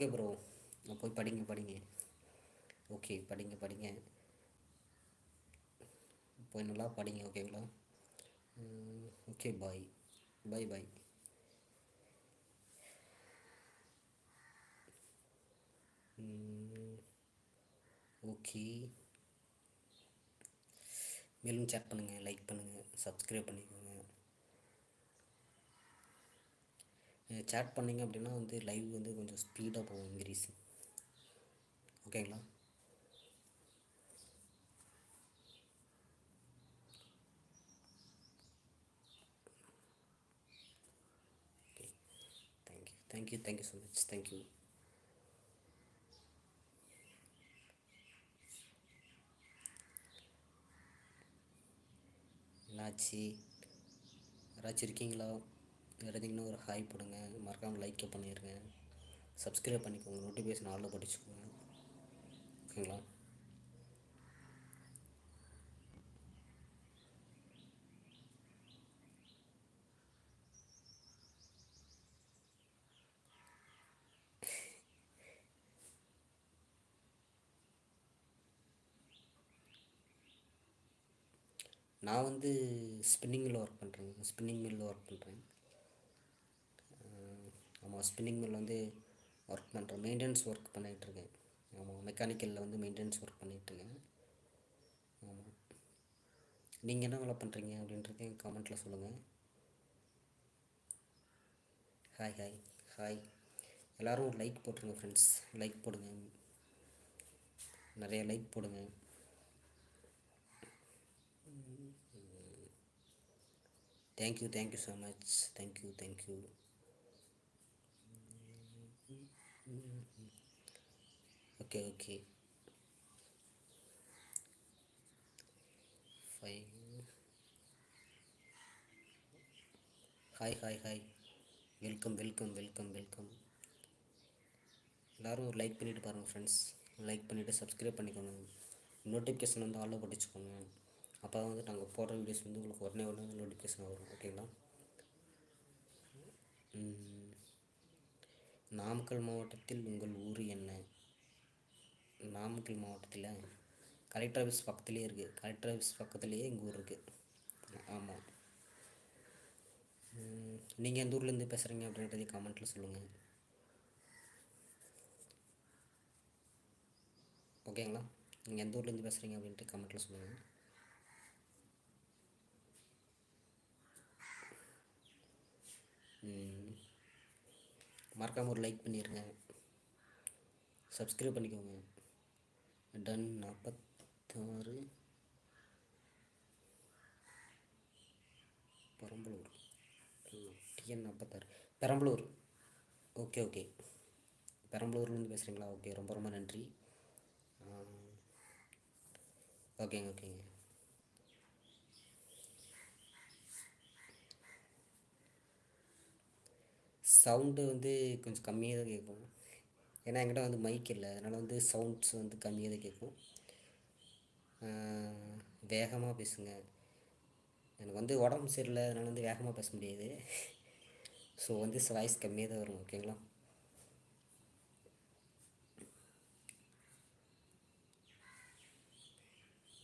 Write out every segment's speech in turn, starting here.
Okay bro போய் படிங்க படிங்க. ஓகே படிங்க படிங்க. போய் நல்லா படிங்க ஓகேங்களா okay bye bye bye okay மேலும் சேட் பண்ணுங்கள் லைக் பண்ணுங்கள் சப்ஸ்கிரைப் பண்ணிக்கோங்க. சேட் பண்ணிங்க அப்படின்னா வந்து லைவ் வந்து கொஞ்சம் ஸ்பீடாக போகும் இன்க்ரீஸ் ஓகேங்களா okay thank you thank you thank you so much thank you என்னாச்சு? யாராச்சும் இருக்கீங்களா? இருந்தீங்கன்னா ஒரு ஹாய் போடுங்க. மறக்காமல் லைக்கை பண்ணிடுங்க சப்ஸ்கிரைப் பண்ணிக்கோங்க. நோட்டிஃபிகேஷன் ஆளில் படிச்சுக்கோங்க. ஓகேங்களா நான் வந்து ஸ்பின்னிங் மில்லில் ஒர்க் பண்ணுறேன் ஸ்பின்னிங் மில்லில் ஒர்க் பண்ணுறேன் ஆமாம் ஸ்பின்னிங் மில் வந்து ஒர்க் பண்ணுறேன் மெயின்டெனன்ஸ் ஒர்க் பண்ணிகிட்ருக்கேன் ஆமாம் மெக்கானிக்கலில் வந்து மெயின்டெனன்ஸ் ஒர்க் பண்ணிகிட்ருக்கேன் ஆமாம் நீங்கள் என்ன வேலை பண்ணுறீங்க அப்படின்றது என் கமெண்ட்டில் சொல்லுங்கள் ஹாய் ஹாய் ஹாய் எல்லோரும் ஒரு லைக் போட்டுருங்க ஃப்ரெண்ட்ஸ் லைக் போடுங்க. நிறைய லைக் போடுங்க. Thank you thank you so much thank you thank you okay okay five hi hi hi welcome welcome welcome welcome எல்லோரும் ஒரு லைக் பண்ணிவிட்டு பாருங்கள் ஃப்ரெண்ட்ஸ் லைக் பண்ணிவிட்டு சப்ஸ்கிரைப் பண்ணிக்கோங்க. நோட்டிஃபிகேஷன் வந்து ஆளில் படிச்சுக்கோங்க அப்போ தான் வந்து நாங்கள் போடுற வீடியோஸ் வந்து உங்களுக்கு உடனே உடனே நோட்டிஃபிகேஷன் வரும் ஓகேங்களா நாமக்கல் மாவட்டத்தில் உங்கள் ஊர் என்ன? நாமக்கல் மாவட்டத்தில் கலெக்டர் ஆஃபீஸ் பக்கத்துலேயே இருக்குது கலெக்டர் ஆஃபீஸ் பக்கத்துலேயே எங்கள் ஊர் இருக்குது ஆமாம் நீங்கள் எந்த ஊர்லேருந்து பேசுகிறீங்க அப்படின்றத கமெண்ட்டில் சொல்லுங்கள் ஓகேங்களா நீங்கள் எந்த ஊர்லேருந்து பேசுகிறீங்க அப்படின்ட்டு கமெண்ட்டில் சொல்லுங்கள் ம். மறக்காமல் ஒரு லைக் பண்ணிடுங்க சப்ஸ்கிரைப் பண்ணிக்கோங்க. டன் நாற்பத்தாறு பெரம்பலூர். டிஎன் நாற்பத்தாறு பெரம்பலூர். ஓகே ஓகே பெரம்பலூர்லேருந்து பேசுகிறீங்களா ஓகே ரொம்ப ரொம்ப நன்றி. ஓகேங்க ஓகேங்க. சவுண்டு வந்து கொஞ்சம் கம்மியாக தான் கேட்கும். ஏன்னா எங்கிட்ட வந்து மைக் இல்லை. அதனால் வந்து சவுண்ட்ஸ் வந்து கம்மியாக தான் கேட்கும். வேகமாக பேசுங்க. எனக்கு வந்து உடம்பு சரியில்லை. அதனால் வந்து வேகமாக பேச முடியாது. ஸோ வந்து வாய்ஸ் கம்மியாக தான் வரும். ஓகேங்களா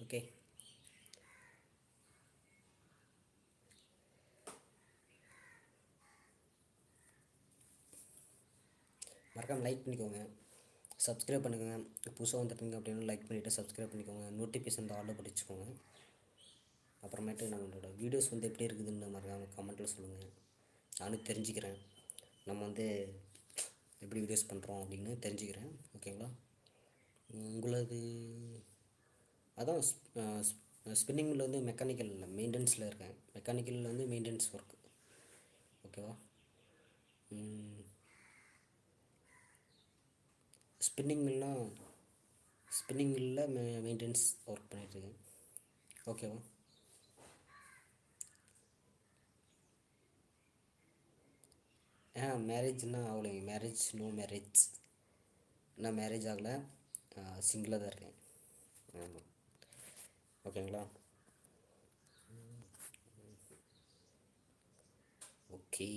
ஓகே மறக்காமல் லைக் பண்ணிக்கோங்க. சப்ஸ்கிரைப் பண்ணுங்கள் புதுசாக வந்துட்டீங்க அப்படின்னு லைக் பண்ணிவிட்டு சப்ஸ்கிரைப் பண்ணிக்கோங்க. நோட்டிஃபிகேஷன் ஆர்டர் படிச்சுக்கோங்க. அப்புறமேட்டு நம்மளோட வீடியோஸ் வந்து எப்படி இருக்குதுன்னு மறக்காமல் கமெண்ட்டில் சொல்லுங்கள் நானும் தெரிஞ்சுக்கிறேன். நம்ம வந்து எப்படி வீடியோஸ் பண்ணுறோம் அப்படின்னு தெரிஞ்சுக்கிறேன். ஓகேங்களா உங்களது அதான் ஸ்பின்னிங்கில் வந்து மெக்கானிக்கல் இல்லை மெயின்டெனன்ஸில் இருக்கேன். மெக்கானிக்கலில் வந்து மெயின்டெனன்ஸ் ஒர்க் ஓகேவா ஸ்பின்னிங் மில்னால் ஸ்பின்னிங் மில்லில் மெ மெயின்டெனன்ஸ் ஒர்க் பண்ணிகிட்ருக்கேன் ஓகேவா ஆ மேரேஜ்னால் ஆகலைங்க மேரேஜ் நோ மேரேஜ் நான் மேரேஜ் ஆகலை. சிங்கிளாக தான் இருக்கேன். ஆமாம் ஓகேங்களா ஓகே